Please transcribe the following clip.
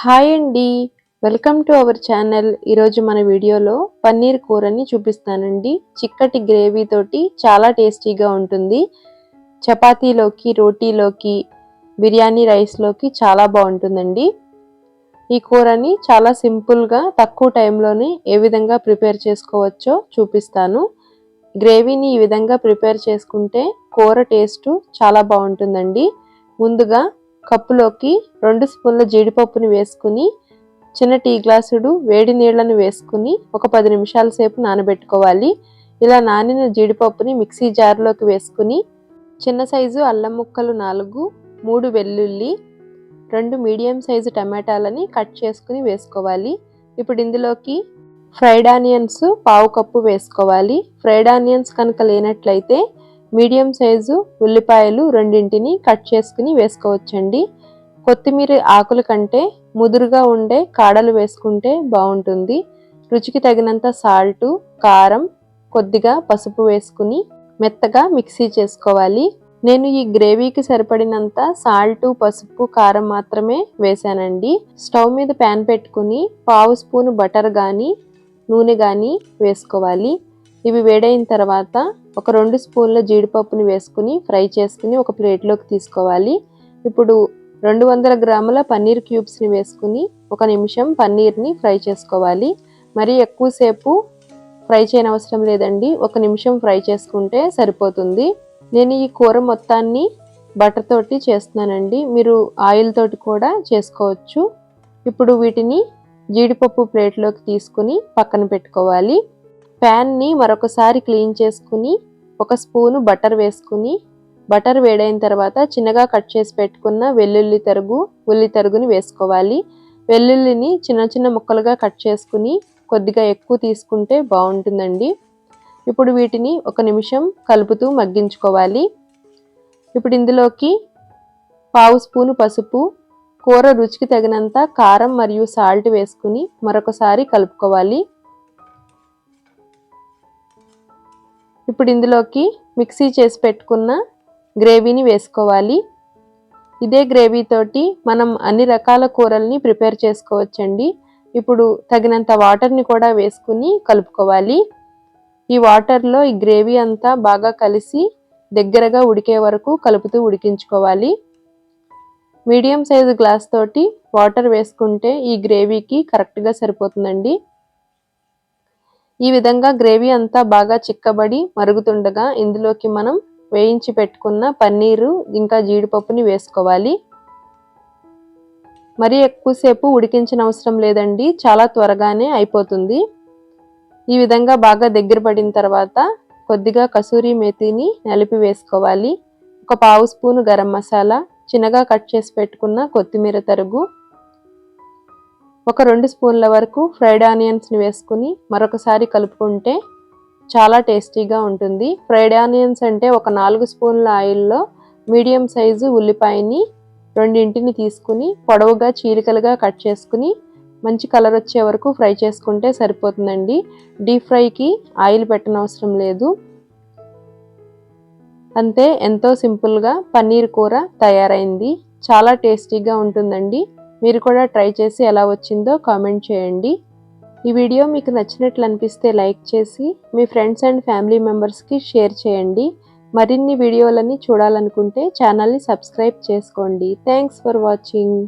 Hi అండి. Welcome to our channel. ఈరోజు మన వీడియోలో పన్నీర్ కూరని చూపిస్తానండి. చిక్కటి గ్రేవీ తోటి చాలా టేస్టీగా ఉంటుంది. చపాతీలోకి రోటీలోకి బిర్యానీ రైస్లోకి చాలా బాగుంటుందండి. ఈ కూరని చాలా సింపుల్గా తక్కువ టైంలోనే ఏ విధంగా ప్రిపేర్ చేసుకోవచ్చో చూపిస్తాను. గ్రేవీని ఈ విధంగా ప్రిపేర్ చేసుకుంటే కూర టేస్ట్ చాలా బాగుంటుందండి. ముందుగా కప్పులోకి రెండు స్పూన్ల జీడిపప్పుని వేసుకుని చిన్న టీ గ్లాసుడు వేడి నీళ్ళను వేసుకుని ఒక పది నిమిషాల సేపు నానబెట్టుకోవాలి. ఇలా నానిన జీడిపప్పుని మిక్సీ జార్లోకి వేసుకుని చిన్న సైజు అల్లం ముక్కలు నాలుగు మూడు వెల్లుల్లి రెండు మీడియం సైజు టమాటాలని కట్ చేసుకుని వేసుకోవాలి. ఇప్పుడు ఇందులోకి ఫ్రైడ్ ఆనియన్స్ పావు కప్పు వేసుకోవాలి. ఫ్రైడ్ ఆనియన్స్ కనుక లేనట్లయితే మీడియం సైజు ఉల్లిపాయలు రెండింటిని కట్ చేసుకుని వేసుకోవచ్చండి. కొత్తిమీర ఆకుల కంటే ముదురుగా ఉండే కాడలు వేసుకుంటే బాగుంటుంది. రుచికి తగినంత సాల్టు కారం కొద్దిగా పసుపు వేసుకుని మెత్తగా మిక్సీ చేసుకోవాలి. నేను ఈ గ్రేవీకి సరిపడినంత సాల్ట్ పసుపు కారం మాత్రమే వేసానండి స్టవ్ మీద ప్యాన్ పెట్టుకుని పావు స్పూన్ బటర్ కానీ నూనె కానీ వేసుకోవాలి. ఇవి వేడైన తర్వాత ఒక రెండు స్పూన్ల జీడిపప్పుని వేసుకుని ఫ్రై చేసుకుని ఒక ప్లేట్లోకి తీసుకోవాలి. ఇప్పుడు రెండు వందల గ్రాముల పన్నీర్ క్యూబ్స్ని వేసుకుని ఒక నిమిషం పన్నీర్ని ఫ్రై చేసుకోవాలి. మరి ఎక్కువసేపు ఫ్రై చేయనవసరం లేదండి. ఒక నిమిషం ఫ్రై చేసుకుంటే సరిపోతుంది. నేను ఈ కూర మొత్తాన్ని బటర్ తోటి చేస్తున్నానండి. మీరు ఆయిల్ తోటి కూడా చేసుకోవచ్చు. ఇప్పుడు వీటిని జీడిపప్పు ప్లేట్లోకి తీసుకుని పక్కన పెట్టుకోవాలి. ప్యాన్ని మరొకసారి క్లీన్ చేసుకుని ఒక స్పూను బటర్ వేసుకుని బటర్ వేడైన తర్వాత చిన్నగా కట్ చేసి పెట్టుకున్న వెల్లుల్లి తరుగు ఉల్లి తరుగుని వేసుకోవాలి. వెల్లుల్లిని చిన్న చిన్న ముక్కలుగా కట్ చేసుకుని కొద్దిగా ఎక్కువ తీసుకుంటే బాగుంటుందండి. ఇప్పుడు వీటిని ఒక నిమిషం కలుపుతూ మగ్గించుకోవాలి. ఇప్పుడు ఇందులోకి పావు స్పూను పసుపు కూర రుచికి తగినంత కారం మరియు సాల్ట్ వేసుకుని మరొకసారి కలుపుకోవాలి. ఇప్పుడు ఇందులోకి మిక్సీ చేసి పెట్టుకున్న గ్రేవీని వేసుకోవాలి. ఇదే గ్రేవీ తోటి మనం అన్ని రకాల కూరల్ని ప్రిపేర్ చేసుకోవచ్చండి. ఇప్పుడు తగినంత వాటర్ని కూడా వేసుకుని కలుపుకోవాలి. ఈ వాటర్లో ఈ గ్రేవీ అంతా బాగా కలిసి దగ్గరగా ఉడికే వరకు కలుపుతూ ఉడికించుకోవాలి. మీడియం సైజు గ్లాస్ తోటి వాటర్ వేసుకుంటే ఈ గ్రేవీకి కరెక్ట్గా సరిపోతుందండి. ఈ విధంగా గ్రేవీ అంతా బాగా చిక్కబడి మరుగుతుండగా ఇందులోకి మనం వేయించి పెట్టుకున్న పన్నీరు ఇంకా జీడిపప్పుని వేసుకోవాలి. మరి ఎక్కువసేపు ఉడికించిన అవసరం లేదండి చాలా త్వరగానే అయిపోతుంది. ఈ విధంగా బాగా దగ్గర పడిన తర్వాత కొద్దిగా కసూరి మేతిని నలిపి వేసుకోవాలి. ఒక పావు స్పూను గరం మసాలా చిన్నగా కట్ చేసి పెట్టుకున్న కొత్తిమీర తరుగు ఒక రెండు స్పూన్ల వరకు ఫ్రైడ్ ఆనియన్స్ని వేసుకుని మరొకసారి కలుపుకుంటే చాలా టేస్టీగా ఉంటుంది. ఫ్రైడ్ ఆనియన్స్ అంటే ఒక నాలుగు స్పూన్ల ఆయిల్లో మీడియం సైజు ఉల్లిపాయని రెండింటిని తీసుకుని పొడవుగా చీలికలుగా కట్ చేసుకుని మంచి కలర్ వచ్చే వరకు ఫ్రై చేసుకుంటే సరిపోతుందండి. డీప్ ఫ్రైకి ఆయిల్ పెట్టనవసరం లేదు. అంతే ఎంతో సింపుల్గా పన్నీర్ కూర తయారైంది. చాలా టేస్టీగా ఉంటుందండి. మీరు కూడా ట్రై చేసి ఎలా వచ్చిందో కామెంట్ చేయండి. ఈ వీడియో మీకు నచ్చినట్లు అనిపిస్తే లైక్ చేసి మీ ఫ్రెండ్స్ అండ్ ఫ్యామిలీ మెంబర్స్కి షేర్ చేయండి. మరిన్ని వీడియోలని చూడాలనుకుంటే ఛానల్ని సబ్స్క్రైబ్ చేసుకోండి. Thanks for watching.